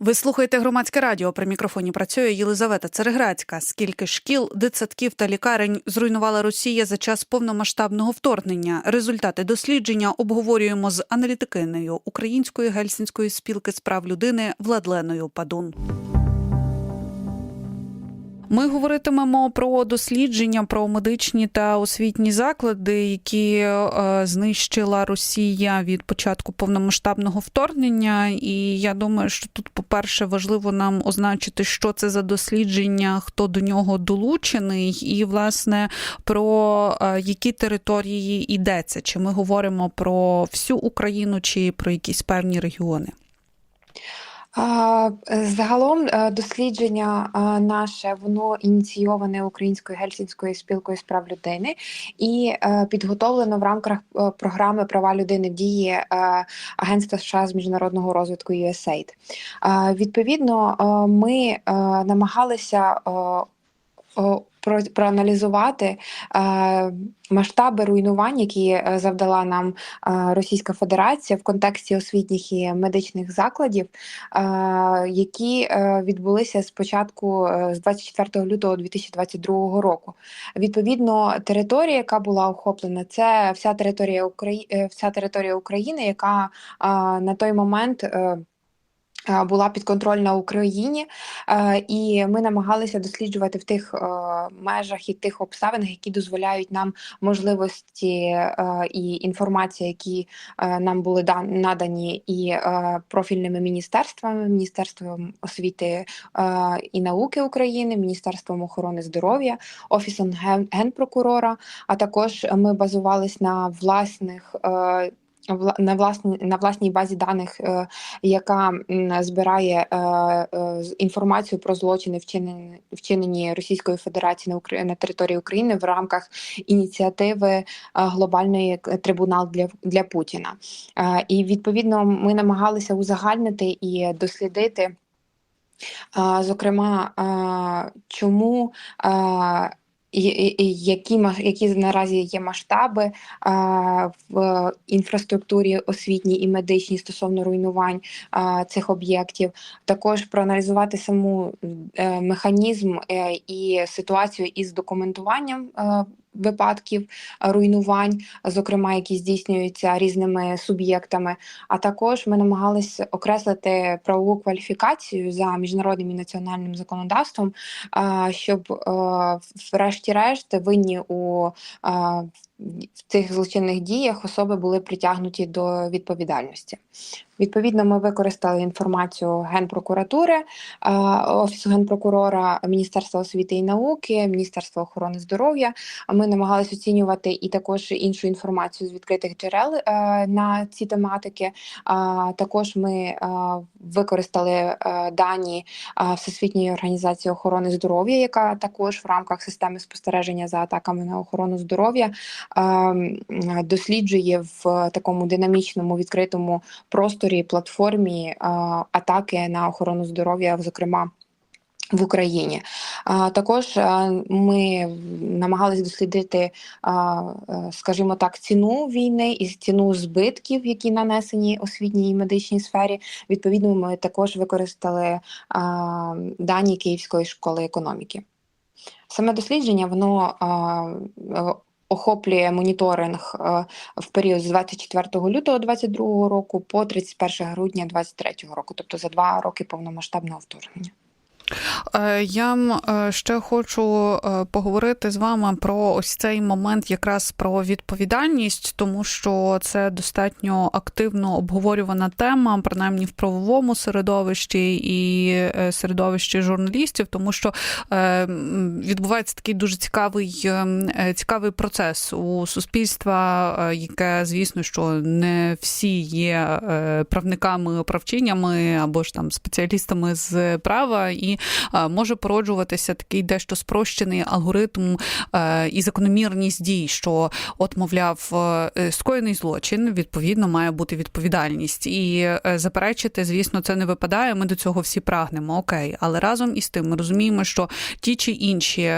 Ви слухаєте громадське радіо. При мікрофоні працює Єлизавета Цереграцька. Скільки шкіл, дитсадків та лікарень зруйнувала Росія за час повномасштабного вторгнення? Результати дослідження обговорюємо з аналітикинею Української гельсінської спілки з прав людини Владленою Падун. Ми говоритимемо про дослідження про медичні та освітні заклади, які е, знищила Росія від початку повномасштабного вторгнення. І я думаю, що тут, по-перше, важливо нам означити, що це за дослідження, хто до нього долучений, і власне про е, які території йдеться. Чи ми говоримо про всю Україну, чи про якісь певні регіони? А, Загалом е, дослідження наше воно ініційоване Українською гельсінською спілкою з прав людини і е, підготовлено в рамках е, програми права людини в дії е, Агентства США з міжнародного розвитку USAID. Е, Відповідно, е, ми е, намагалися е, проаналізувати е, масштаби руйнувань, які е, завдала нам е, Російська Федерація в контексті освітніх і медичних закладів, які відбулися спочатку е, з 24 лютого 2022 року. Відповідно, територія, яка була охоплена, це вся територія України, вся територія України, яка на той момент. Е, була підконтрольна Україні, е, і ми намагалися досліджувати в тих е, межах і тих обставинах, які дозволяють нам можливості і інформація, які нам були дан- надані і профільними міністерствами, Міністерством освіти і науки України, Міністерством охорони здоров'я, Офісом ген- генпрокурора. А також ми базувались на власних. На власній на власній базі даних, е, яка збирає е, е, інформацію про злочини, вчинені, вчинені Російською Федерацією на на території України в рамках ініціативи глобальної трибунал для, для Путіна. І відповідно ми намагалися узагальнити і дослідити. Зокрема, чому які які наразі є масштаби а, в інфраструктурі освітній і медичній стосовно руйнувань а, цих об'єктів, також проаналізувати саму а, механізм а, і ситуацію із документуванням е, випадків руйнувань, зокрема, які здійснюються різними суб'єктами. А також ми намагалися окреслити правову кваліфікацію за міжнародним і національним законодавством, щоб врешті-решт винні у в цих злочинних діях особи були притягнуті до відповідальності. Відповідно, ми використали інформацію Генпрокуратури, Офісу генпрокурора, Міністерства освіти і науки, Міністерства охорони здоров'я. Ми намагалися оцінювати і також іншу інформацію з відкритих джерел е, на ці тематики. Також ми е, використали е, дані Всесвітньої організації охорони здоров'я, яка також в рамках системи спостереження за атаками на охорону здоров'я досліджує в такому динамічному відкритому просторі платформі атаки на охорону здоров'я, зокрема. В Україні також ми намагалися дослідити, е, скажімо так, ціну війни і ціну збитків, які нанесені освітній і медичній сфері. Відповідно, ми також використали дані Київської школи економіки. Саме дослідження воно охоплює моніторинг е, в період з 24 лютого 2022 року по 31 грудня 2023 року, тобто за два роки повномасштабного вторгнення. Е, Я е, ще хочу е, поговорити з вами про ось цей момент, якраз про відповідальність, тому що це достатньо активно обговорювана тема, принаймні в правовому середовищі і середовищі журналістів, тому що відбувається такий дуже цікавий, цікавий процес у суспільства, яке, звісно, що не всі є правниками, правчинями або ж там спеціалістами з права, і може породжуватися такий дещо спрощений алгоритм е, і закономірність дій, що от, мовляв, е, скоєний злочин, відповідно, має бути відповідальність. І е, заперечити, звісно, це не випадає. Ми до цього всі прагнемо. Окей, але разом із тим ми розуміємо, що ті чи інші е,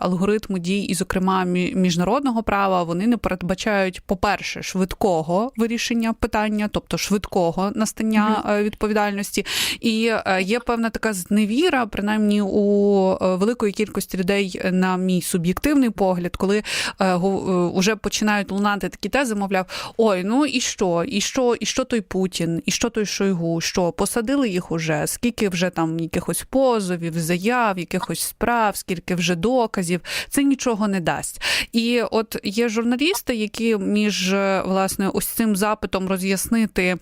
алгоритми дій, і, зокрема, мі- міжнародного права, вони не передбачають, по-перше, швидкого вирішення питання, тобто швидкого настання е, відповідальності. І е, є певна така зневіра, принаймні у е, великої кількості людей, е, на мій суб'єктивний погляд, коли е, е, уже починають лунати такі тези, мовляв, ой, ну і що, і що, і що той Путін, і що той Шойгу, що посадили їх уже, скільки вже там якихось позовів, заяв, якихось справ, скільки вже доказів, це нічого не дасть. І от є журналісти, які між власне ось цим запитом роз'яснити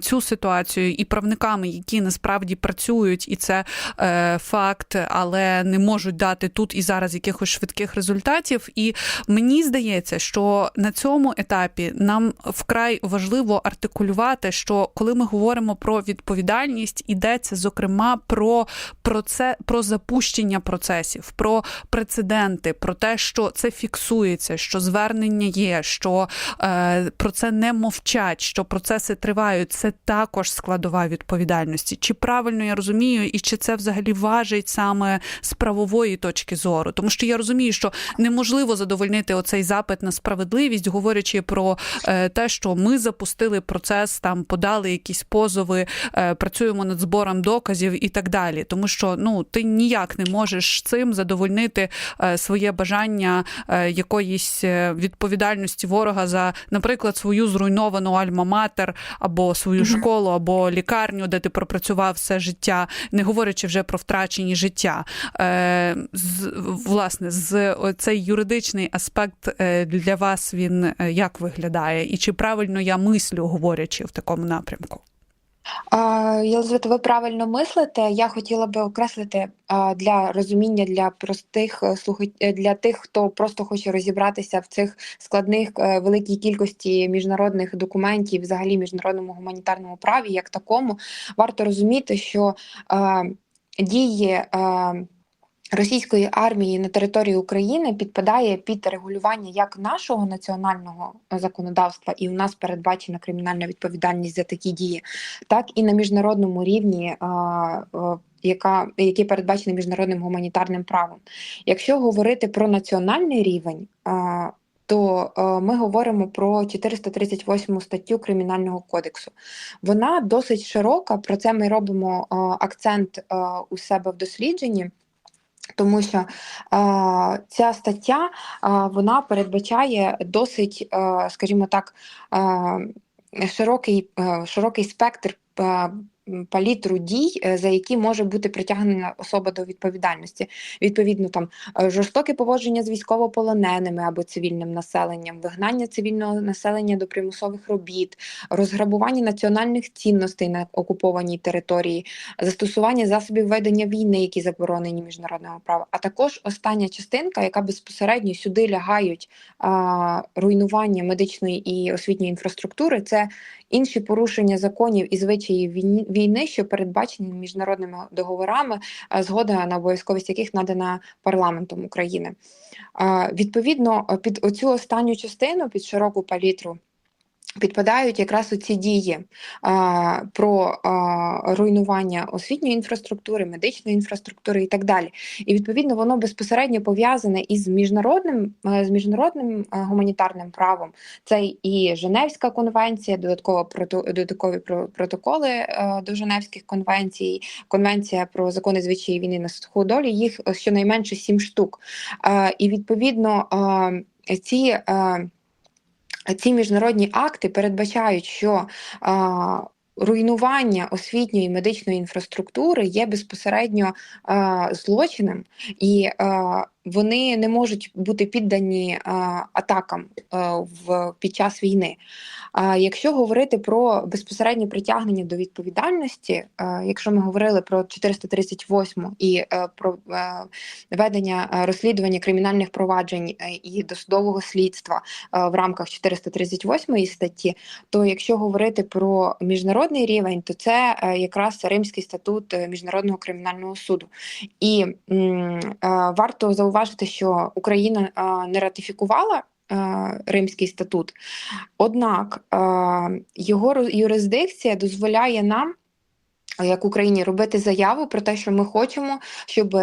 цю ситуацію і правниками, які насправді працюють, і це факт, але не можуть дати тут і зараз якихось швидких результатів. І мені здається, що на цьому етапі нам вкрай важливо артикулювати, що коли ми говоримо про відповідальність, йдеться зокрема про, про це про запущення процесів, про прецеденти, про те, що це фіксується, що звернення є, що е, про це не мовчать, що процеси тривають. Це також складова відповідальності. Чи правильно я розумію, і чи це взагалі важить саме з правової точки зору? Тому що я розумію, що неможливо задовольнити оцей запит на справедливість, говорячи про е, те, що ми запустили процес, там подали якісь позови, е, працюємо над збором доказів і так далі. Тому що ну ти ніяк не можеш цим задовольнити е, своє бажання якоїсь відповідальності ворога за, наприклад, свою зруйновану альма-матер або свою школу, або лікарню, де ти пропрацював все життя, не говорячи вже про втрачені життя. Е, з, власне, з цей юридичний аспект е, для вас він е, як виглядає? І чи правильно я мислю, говорячи в такому напрямку? Єлизавета, ви правильно мислите. Я хотіла би окреслити для розуміння для простих для тих, хто просто хоче розібратися в цих складних великій кількості міжнародних документів, взагалі міжнародному гуманітарному праві, як такому, варто розуміти, що дії. Російської армії на території України підпадає під регулювання як нашого національного законодавства, і у нас передбачена кримінальна відповідальність за такі дії, так і на міжнародному рівні, а, а, яка який передбачений міжнародним гуманітарним правом. Якщо говорити про національний рівень, то е, ми говоримо про 438 статтю Кримінального кодексу. Вона досить широка. Про це ми робимо е, акцент е, у себе в дослідженні. Тому що е, ця стаття е, вона передбачає досить, е, скажімо так, е, широкий, е, широкий спектр палітру дій, е, за які може бути притягнена особа до відповідальності. Відповідно, там е, жорстоке поводження з військовополоненими або цивільним населенням, вигнання цивільного населення до примусових робіт, розграбування національних цінностей на окупованій території, застосування засобів ведення війни, які заборонені міжнародного права, а також остання частинка, яка безпосередньо сюди лягають а, руйнування медичної і освітньої інфраструктури, це інші порушення законів і звичаїв війни, що передбачені міжнародними договорами, згода на обов'язковість яких надана парламентом України. Відповідно, під оцю останню частину, під широку палітру. Підпадають якраз оці дії а, про а, руйнування освітньої інфраструктури, медичної інфраструктури і так далі. І відповідно воно безпосередньо пов'язане із міжнародним е, з міжнародним е, гуманітарним правом. Це і Женевська конвенція, додатково додаткові про- протоколи е, до Женевських конвенцій, конвенція про закони звичаї війни на суходолі. Їх щонайменше сім штук. Е, І відповідно е, ці. е, ці міжнародні акти передбачають, що а, руйнування освітньої медичної інфраструктури є безпосередньо а, злочином, і а, вони не можуть бути піддані а, атакам а, в під час війни. А якщо говорити про безпосереднє притягнення до відповідальності, а, якщо ми говорили про 438 і е, про е, ведення е, розслідування кримінальних проваджень е, і досудового слідства е, в рамках 438 статті, то якщо говорити про міжнародний рівень, то це е, якраз Римський статут е, міжнародного кримінального суду. І м, е, варто зауважити, що Україна е, не ратифікувала. е, Римський статут, однак е, його юрисдикція дозволяє нам, як Україні, робити заяву про те, що ми хочемо, щоб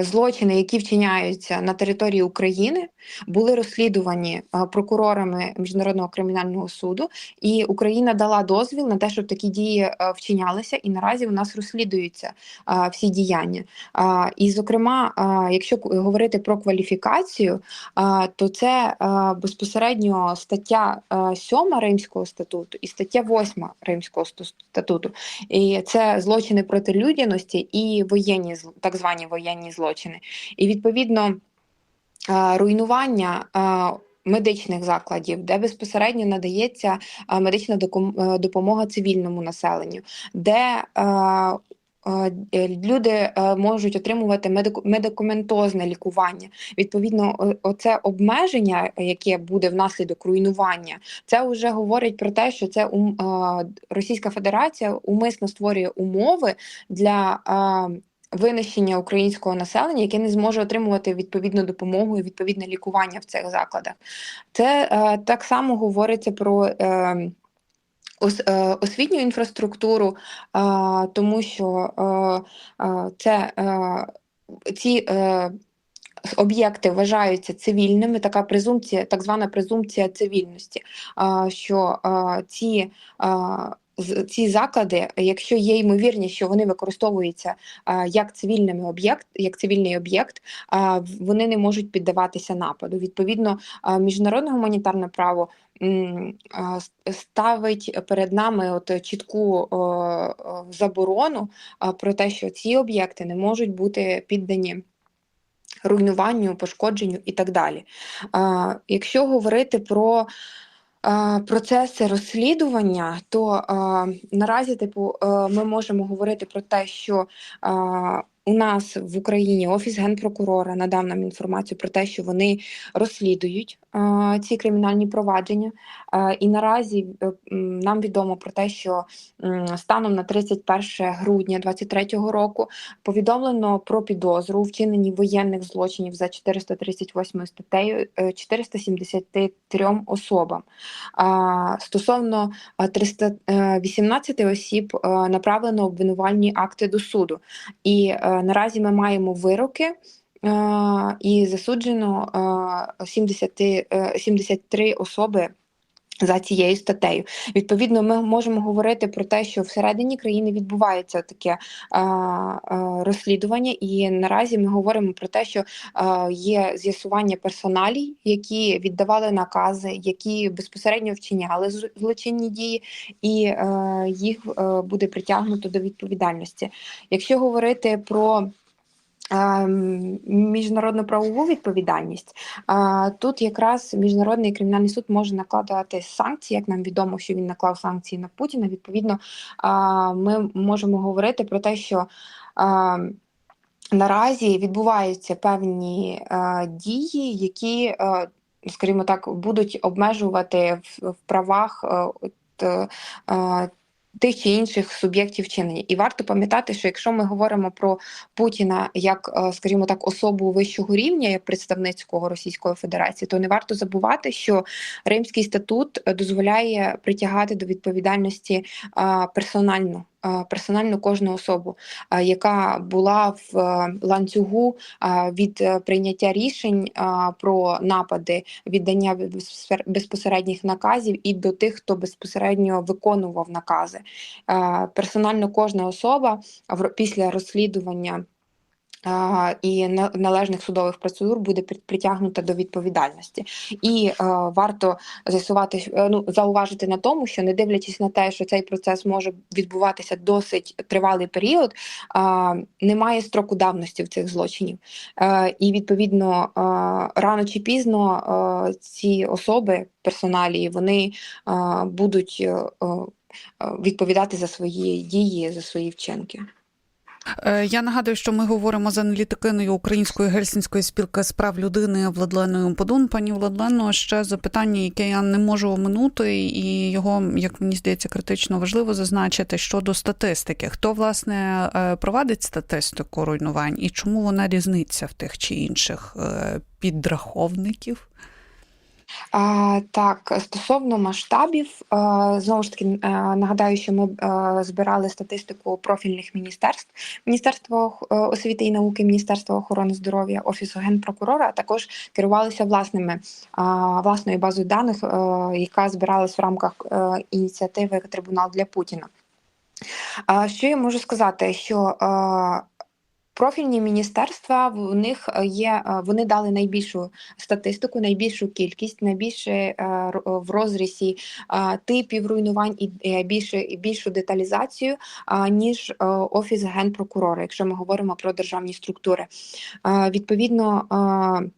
злочини, які вчиняються на території України, були розслідувані е, прокурорами Міжнародного кримінального суду, і Україна дала дозвіл на те, щоб такі дії е, вчинялися, і наразі у нас розслідуються е, всі діяння. Е, І, зокрема, е, якщо говорити про кваліфікацію, е, то це е, безпосередньо стаття 7 Римського статуту і стаття 8 Римського статуту. І це злочини проти людяності і воєнні так звані воєнні злочини. І відповідно е, руйнування. е, Медичних закладів, де безпосередньо надається е, медична допомога цивільному населенню, де люди можуть отримувати медикаментозне лікування. Відповідно, оце обмеження, яке буде внаслідок руйнування, це вже говорить про те, що це Російська Федерація умисно створює умови для винищення українського населення, яке не зможе отримувати відповідну допомогу і відповідне лікування в цих закладах. Це е, так само говориться про. Е, е, освітню інфраструктуру, е, тому що е, це ці об'єкти вважаються цивільними, така презумпція, так звана презумпція цивільності, що ці ці заклади, якщо є ймовірність, що вони використовуються як цивільними об'єкт, як цивільний об'єкт, вони не можуть піддаватися нападу. Відповідно, міжнародне гуманітарне право ставить перед нами от чітку заборону про те, що ці об'єкти не можуть бути піддані руйнуванню, пошкодженню і так далі. Якщо говорити про процеси розслідування, то а, наразі, типу, е, ми можемо говорити про те, що у нас в Україні Офіс генпрокурора надав нам інформацію про те, що вони розслідують а, ці кримінальні провадження. А, і наразі е, нам відомо про те, що м, станом на 31 грудня 2023 року повідомлено про підозру у вчиненні воєнних злочинів за 438 статтею е, 473 особам. А, Стосовно е, 318 осіб е, направлено обвинувальні акти до суду. І е, наразі ми маємо вироки. е, І засуджено е, 70, е, 73 особи за цією статтею. Відповідно, ми можемо говорити про те, що всередині країни відбувається таке а, а, розслідування, і наразі ми говоримо про те, що а, є з'ясування персоналій, які віддавали накази, які безпосередньо вчиняли зл- злочинні дії, і е, їх е, буде притягнуто до відповідальності. Якщо говорити про Міжнародну правову відповідальність тут якраз міжнародний кримінальний суд може накладати санкції. Як нам відомо, що він наклав санкції на Путіна. Відповідно, ми можемо говорити про те, що наразі відбуваються певні дії, які, скажімо так, будуть обмежувати в, правах тих чи інших суб'єктів вчинення. І варто пам'ятати, що якщо ми говоримо про Путіна як, е, скажімо так, особу вищого рівня, як представницького Російської Федерації, то не варто забувати, що Римський статут е, дозволяє притягати до відповідальності а, персонально. Персонально кожну особу, яка була в е, ланцюгу від е, прийняття рішень про напади, віддання безпосередніх наказів і до тих, хто безпосередньо виконував накази. Е, Персонально кожна особа після розслідування і на- належних судових процедур буде притягнута до відповідальності. І е, варто з'ясувати, е, ну зауважити на тому, що не дивлячись на те, що цей процес може відбуватися досить тривалий період, немає строку давності в цих злочинів. Е, і відповідно е, рано чи пізно е, ці особи персоналії вони е, будуть е, е, відповідати за свої дії, за свої вчинки. Е, Я нагадую, що ми говоримо з аналітикиною Української гельсінської спілки з прав людини Владленою Подун. Пані Владлено, ще запитання, яке я не можу оминути, і його, як мені здається, критично важливо зазначити щодо статистики. Хто власне е, провадить статистику руйнувань і чому вона різниця в тих чи інших е, підраховників? А, так, стосовно масштабів, а, знову ж таки, а, нагадаю, що ми а, збирали статистику профільних міністерств: Міністерство е, освіти і науки, Міністерство охорони здоров'я, Офісу генпрокурора, а також керувалися власними а, власною базою даних, а, яка збиралась в рамках а, ініціативи Трибунал для Путіна. А, що я можу сказати? Що а, Профільні міністерства в них е, є, е, вони дали найбільшу статистику, найбільшу кількість, найбільше е, в розрізі е, типів руйнувань і більше більшу деталізацію, ніж офіс генпрокурора, якщо ми говоримо про державні структури. Відповідно.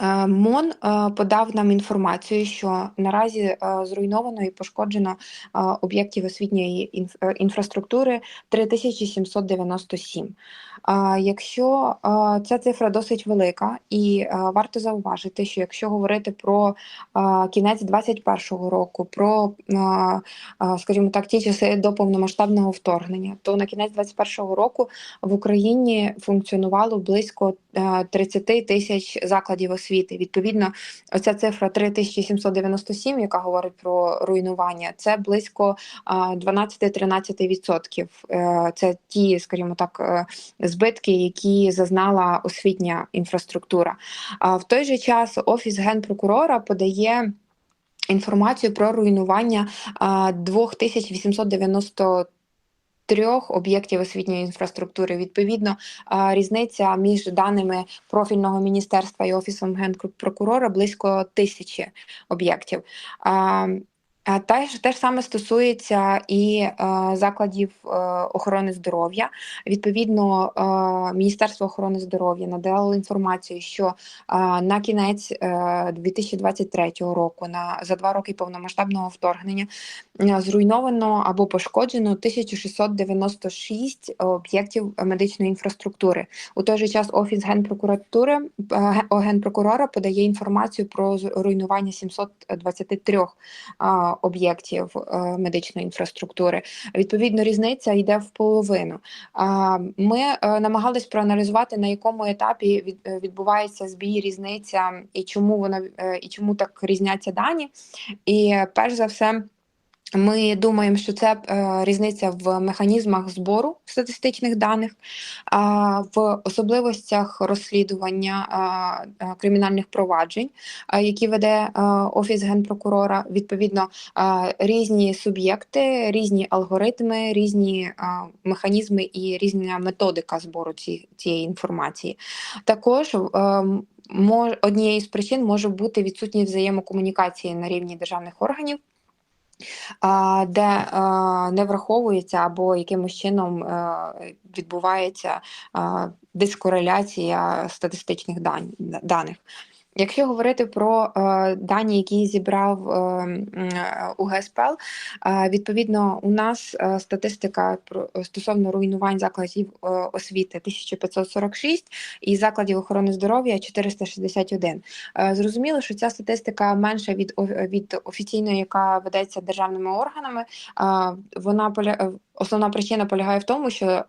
Е, МОН е, подав нам інформацію, що наразі е, зруйновано і пошкоджено об'єктів освітньої інфраструктури 3797. Якщо ця цифра досить велика, і варто зауважити, що якщо говорити про кінець 2021 року, про, скажімо так, ті часи до повномасштабного вторгнення, то на кінець 2021 року в Україні функціонувало близько е, 30 тисяч закладів освіти. Відповідно, оця цифра 3797, яка говорить про руйнування, це близько е, 12-13%. Е, Це ті, скажімо так, е, збитки, які зазнала освітня інфраструктура. В той же час офіс генпрокурора подає. Інформацію про руйнування а, 2890 трьох об'єктів освітньої інфраструктури. Відповідно, різниця між даними профільного міністерства і офісом генпрокурора близько тисячі об'єктів. Те ж те ж саме стосується і е, закладів е, охорони здоров'я. Відповідно, е, Міністерство охорони здоров'я надало інформацію, що е, на кінець е, 2023 року, на за два роки повномасштабного вторгнення, е, зруйновано або пошкоджено 1696 об'єктів медичної інфраструктури. У той же час офіс генпрокуратури е, генпрокурора подає інформацію про руйнування 723 а, об'єктів е, медичної інфраструктури. Відповідно, різниця йде в половину. Ми е, намагались проаналізувати, на якому етапі е, відбувається збій, різниця і чому вона і чому так різняться дані. І перш за все. Ми думаємо, що це е, різниця в механізмах збору статистичних даних, а, в особливостях розслідування а, кримінальних проваджень, а, які веде а, офіс генпрокурора. Відповідно, а, різні суб'єкти, різні алгоритми, різні а, механізми і різна методика збору ці, цієї інформації. Також ем, мож, однією з причин може бути відсутність взаємокомунікації на рівні державних органів де не враховується або якимось чином відбувається дискореляція статистичних даних. Якщо говорити про е, дані, які зібрав е, е, УГСПЛ, е, відповідно, у нас е, статистика про стосовно руйнувань закладів е, освіти 1546 і закладів охорони здоров'я 461. Е, Зрозуміло, що ця статистика менша від, від офіційної, яка ведеться державними органами. А, Вона е, основна причина полягає в тому, що е,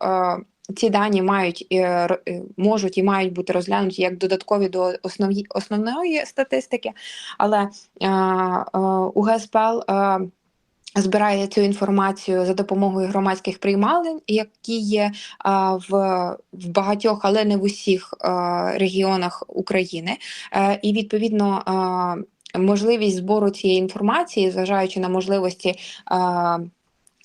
ці дані мають е, е, можуть і мають бути розглянуті як додаткові до основні, основної статистики, але е, УГСПЛ е, збирає цю інформацію за допомогою громадських приймалень, які є в, в багатьох, але не в усіх регіонах України. І відповідно. Можливість збору цієї інформації, зважаючи на можливості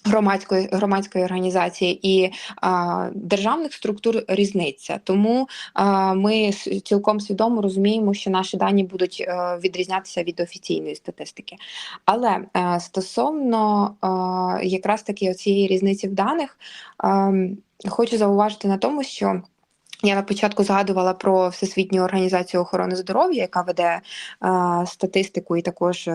Громадської громадської організації і а, державних структур різниця, тому а, ми цілком свідомо розуміємо, що наші дані будуть а, відрізнятися від офіційної статистики. Але а, стосовно а, якраз таки цієї різниці в даних, а, хочу зауважити на тому, що я на початку згадувала про Всесвітню організацію охорони здоров'я, яка веде е, статистику, і також е,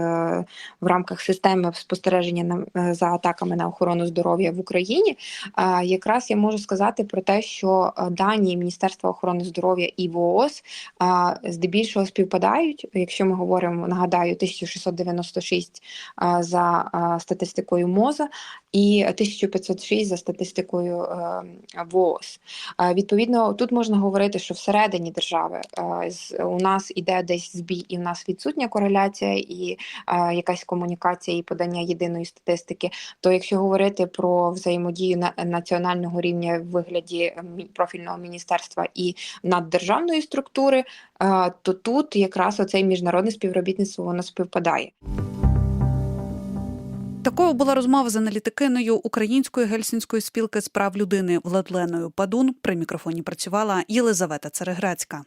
в рамках системи спостереження на, е, за атаками на охорону здоров'я в Україні. Е, якраз я можу сказати про те, що е, дані Міністерства охорони здоров'я і ВООЗ е, здебільшого співпадають. Якщо ми говоримо, нагадаю, 1696 е, за е, статистикою МОЗа і 1506 за статистикою е, ВООЗ. Е, Відповідно, тут можна говорити, що всередині держави е, у нас іде десь збій, і в нас відсутня кореляція, і е, якась комунікація і подання єдиної статистики. То якщо говорити про взаємодію на національного рівня в вигляді профільного міністерства і наддержавної структури, е, то тут якраз оцей міжнародне співробітництво воно співпадає. Такою була розмова з аналітикиною Української гельсінської спілки з прав людини Владленою Падун. При мікрофоні працювала Єлизавета Цереграцька.